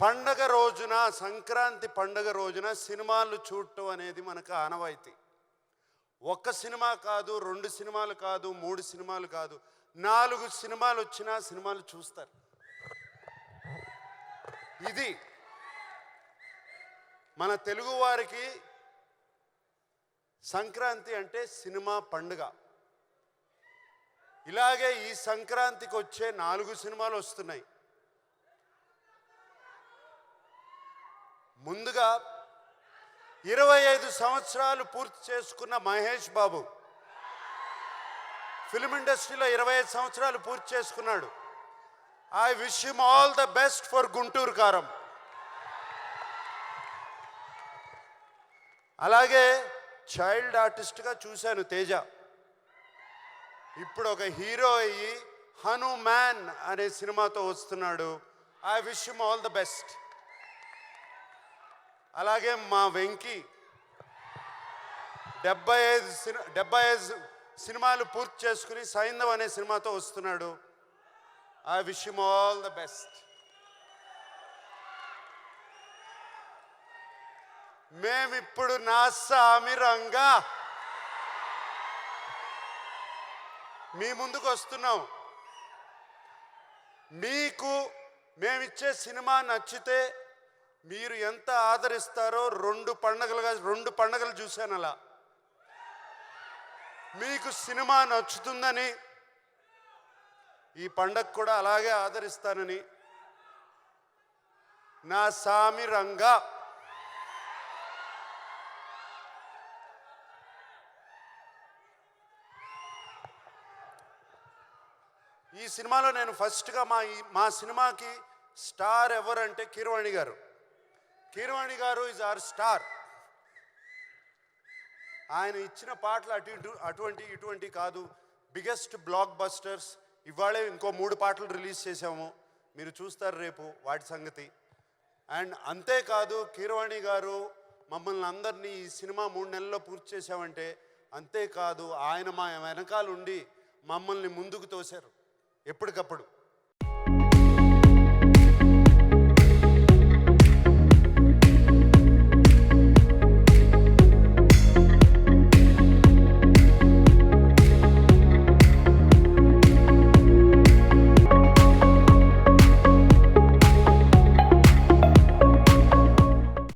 పండగ రోజున సంక్రాంతి పండగ రోజున సినిమాలు చూడటం అనేది మనకు ఆనవాయితీ. ఒక్క సినిమా కాదు రెండు సినిమాలు కాదు మూడు సినిమాలు కాదు నాలుగు సినిమాలు వచ్చినా సినిమాలు చూస్తారు. ఇది మన తెలుగు వారికి సంక్రాంతి అంటే సినిమా పండుగ. ఇలాగే ఈ సంక్రాంతికి వచ్చే నాలుగు సినిమాలు వస్తున్నాయి. ముందుగా ఇరవై ఐదు సంవత్సరాలు పూర్తి చేసుకున్న మహేష్ బాబు ఫిల్మ్ ఇండస్ట్రీలో ఇరవై ఐదు సంవత్సరాలు పూర్తి చేసుకున్నాడు. I wish him all the best for Guntur Kaaram. అలాగే చైల్డ్ ఆర్టిస్ట్గా చూశాను తేజ. ఇప్పుడు ఒక హీరో అయ్యి హనుమాన్ అనే సినిమాతో వస్తున్నాడు. I wish him all the best అలాగే మా వెంకీ డెబ్బై ఐదు సిని డెబ్బై ఐదు సినిమాలు పూర్తి చేసుకుని సైంధవ్ అనే సినిమాతో వస్తున్నాడు. I wish him all the best మేమిప్పుడు Naa సామిరంగా మీ ముందుకు వస్తున్నాం. మీకు మేమిచ్చే సినిమా నచ్చితే మీరు ఎంత ఆదరిస్తారో రెండు పండగలుగా రెండు పండగలు చూశాను అలా. మీకు సినిమా నచ్చుతుందని ఈ పండగ కూడా అలాగే ఆదరిస్తానని. నా సామి రంగా. ఈ సినిమాలో నేను ఫస్ట్గా మా మా సినిమాకి స్టార్ ఎవరంటే కీరవాణి గారు. కీరవాణి గారు ఇస్ ఆర్ స్టార్ ఆయన ఇచ్చిన పాటలు అటు ఇటు అటువంటి ఇటువంటి కాదు. బిగ్గెస్ట్ బ్లాక్ బస్టర్స్ ఇవాళే ఇంకో మూడు పాటలు రిలీజ్ చేసాము మీరు చూస్తారు రేపు వాటి సంగతి. అండ్ అంతేకాదు కీరవాణి గారు మమ్మల్ని అందరినీ ఈ సినిమా మూడు నెలల్లో పూర్తి చేసామంటే అంతేకాదు ఆయన మా వెనకాల ఉండి మమ్మల్ని ముందుకు తోశారు. ఎప్పటికప్పుడు.